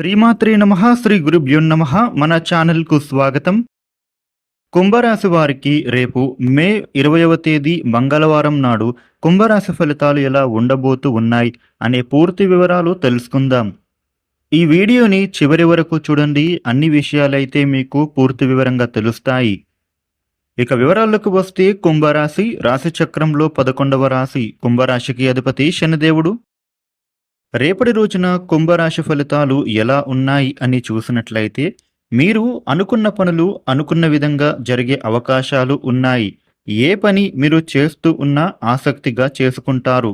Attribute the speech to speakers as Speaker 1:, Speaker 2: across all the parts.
Speaker 1: శ్రీమాత్రే నమ శ్రీ గురుభ్యో నమ. మన ఛానల్కు స్వాగతం. కుంభరాశి వారికి రేపు మే ఇరవయవ తేదీ మంగళవారం నాడు కుంభరాశి ఫలితాలు ఎలా ఉండబోతూ ఉన్నాయి అనే పూర్తి వివరాలు తెలుసుకుందాం. ఈ వీడియోని చివరి వరకు చూడండి. అన్ని విషయాలైతే మీకు పూర్తి వివరంగా తెలుస్తాయి. ఇక వివరాలకు వస్తే కుంభరాశి రాశి చక్రంలో పదకొండవ రాశి. కుంభరాశికి అధిపతి శనిదేవుడు. రేపటి రోజున కుంభరాశి ఫలితాలు ఎలా ఉన్నాయి అని చూసినట్లయితే మీరు అనుకున్న పనులు అనుకున్న విధంగా జరిగే అవకాశాలు ఉన్నాయి. ఏ పని మీరు చేస్తూ ఉన్నా ఆసక్తిగా చేసుకుంటారు.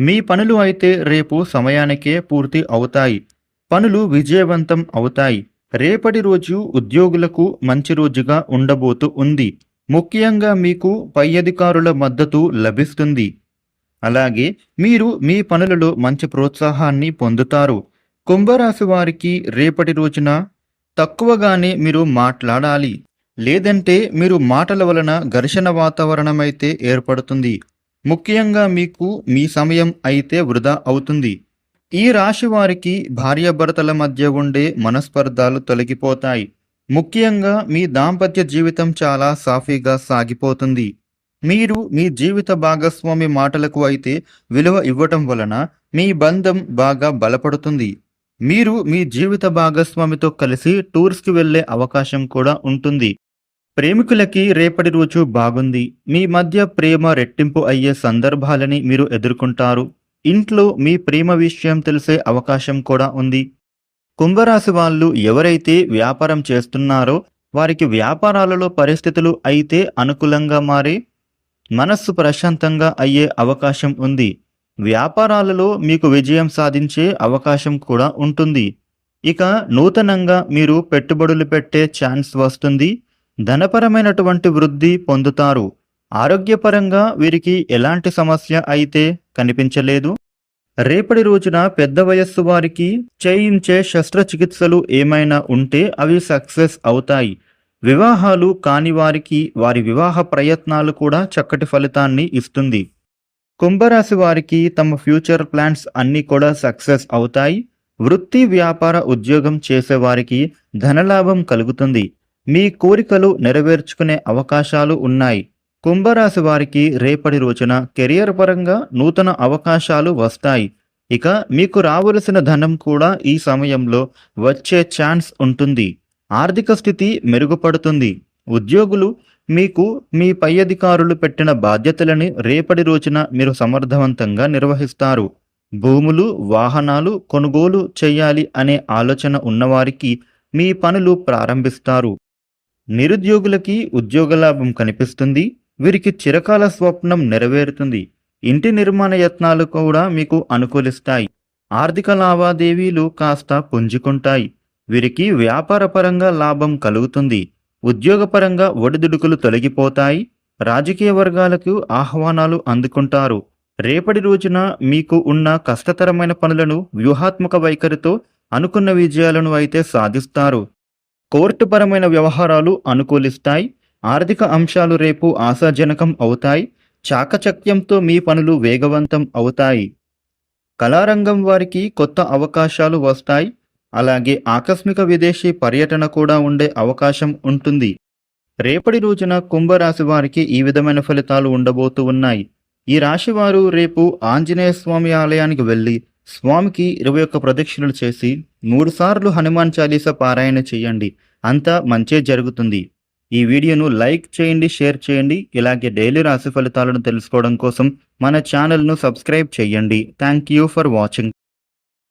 Speaker 1: మీ పనులు అయితే రేపు సమయానికే పూర్తి అవుతాయి. పనులు విజయవంతం అవుతాయి. రేపటి రోజు ఉద్యోగులకు మంచి రోజుగా ఉండబోతూ ఉంది. ముఖ్యంగా మీకు పై అధికారుల మద్దతు లభిస్తుంది. అలాగే మీరు మీ పనులలో మంచి ప్రోత్సాహాన్ని పొందుతారు. కుంభరాశి వారికి రేపటి రోజున తక్కువగానే మీరు మాట్లాడాలి. లేదంటే మీరు మాటల వలన ఘర్షణ వాతావరణం అయితే ఏర్పడుతుంది. ముఖ్యంగా మీకు మీ సమయం అయితే వృధా అవుతుంది. ఈ రాశి వారికి భార్యాభర్తల మధ్య ఉండే మనస్పర్ధాలు తొలగిపోతాయి. ముఖ్యంగా మీ దాంపత్య జీవితం చాలా సాఫీగా సాగిపోతుంది. మీరు మీ జీవిత భాగస్వామి మాటలకు అయితే విలువ ఇవ్వటం వలన మీ బంధం బాగా బలపడుతుంది. మీరు మీ జీవిత భాగస్వామితో కలిసి టూర్స్కి వెళ్ళే అవకాశం కూడా ఉంటుంది. ప్రేమికులకి రేపటి రోజు బాగుంది. మీ మధ్య ప్రేమ రెట్టింపు అయ్యే సందర్భాలని మీరు ఎదుర్కొంటారు. ఇంట్లో మీ ప్రేమ విషయం తెలిసే అవకాశం కూడా ఉంది. కుంభరాశి వాళ్ళు ఎవరైతే వ్యాపారం చేస్తున్నారో వారికి వ్యాపారాలలో పరిస్థితులు అయితే అనుకూలంగా మారి మనస్సు ప్రశాంతంగా అయ్యే అవకాశం ఉంది. వ్యాపారాలలో మీకు విజయం సాధించే అవకాశం కూడా ఉంటుంది. ఇక నూతనంగా మీరు పెట్టుబడులు పెట్టే ఛాన్స్ వస్తుంది. ధనపరమైనటువంటి వృద్ధి పొందుతారు. ఆరోగ్యపరంగా వీరికి ఎలాంటి సమస్య అయితే కనిపించలేదు. రేపటి రోజున పెద్ద వయస్సు వారికి చేయించే శస్త్రచికిత్సలు ఏమైనా ఉంటే అవి సక్సెస్ అవుతాయి. వివాహాలు కాని వారికి వారి వివాహ ప్రయత్నాలు కూడా చక్కటి ఫలితాన్ని ఇస్తుంది. కుంభరాశి వారికి తమ ఫ్యూచర్ ప్లాన్స్ అన్నీ కూడా సక్సెస్ అవుతాయి. వృత్తి వ్యాపార ఉద్యోగం చేసేవారికి ధనలాభం కలుగుతుంది. మీ కోరికలు నెరవేర్చుకునే అవకాశాలు ఉన్నాయి. కుంభరాశి వారికి రేపటి రోజున కెరియర్ పరంగా నూతన అవకాశాలు వస్తాయి. ఇక మీకు రావలసిన ధనం కూడా ఈ సమయంలో వచ్చే ఛాన్స్ ఉంటుంది. ఆర్థిక స్థితి మెరుగుపడుతుంది. ఉద్యోగులు మీకు మీ పై అధికారులు పెట్టిన బాధ్యతలని రేపటి రోజున మీరు సమర్థవంతంగా నిర్వహిస్తారు. భూములు వాహనాలు కొనుగోలు చేయాలి అనే ఆలోచన ఉన్నవారికి మీ పనులు ప్రారంభిస్తారు. నిరుద్యోగులకి ఉద్యోగ లాభం కనిపిస్తుంది. వీరికి చిరకాల స్వప్నం నెరవేరుతుంది. ఇంటి నిర్మాణ యత్నాలు కూడా మీకు అనుకూలిస్తాయి. ఆర్థిక లావాదేవీలు కాస్త పుంజుకుంటాయి. వీరికి వ్యాపారపరంగా లాభం కలుగుతుంది. ఉద్యోగపరంగా ఒడిదుడుకులు తొలగిపోతాయి. రాజకీయ వర్గాలకు ఆహ్వానాలు అందుకుంటారు. రేపటి రోజున మీకు ఉన్న కష్టతరమైన పనులను వ్యూహాత్మక వైఖరితో అనుకున్న విజయాలను అయితే సాధిస్తారు. కోర్టుపరమైన వ్యవహారాలు అనుకూలిస్తాయి. ఆర్థిక అంశాలు రేపు ఆశాజనకం అవుతాయి. చాకచక్యంతో మీ పనులు వేగవంతం అవుతాయి. కళారంగం వారికి కొత్త అవకాశాలు వస్తాయి. అలాగే ఆకస్మిక విదేశీ పర్యటన కూడా ఉండే అవకాశం ఉంటుంది. రేపటి రోజున కుంభరాశి వారికి ఈ విధమైన ఫలితాలు ఉండబోతూ ఉన్నాయి. ఈ రాశి వారు రేపు ఆంజనేయ స్వామి ఆలయానికి వెళ్ళి స్వామికి ఇరవై ఒక్క ప్రదక్షిణలు చేసి మూడుసార్లు హనుమాన్ చాలీస పారాయణ చేయండి. అంతా మంచే జరుగుతుంది. ఈ వీడియోను లైక్ చేయండి షేర్ చేయండి. ఇలాగే డైలీ రాశి ఫలితాలను తెలుసుకోవడం కోసం మన ఛానల్ను సబ్స్క్రైబ్ చేయండి. Thank you for watching.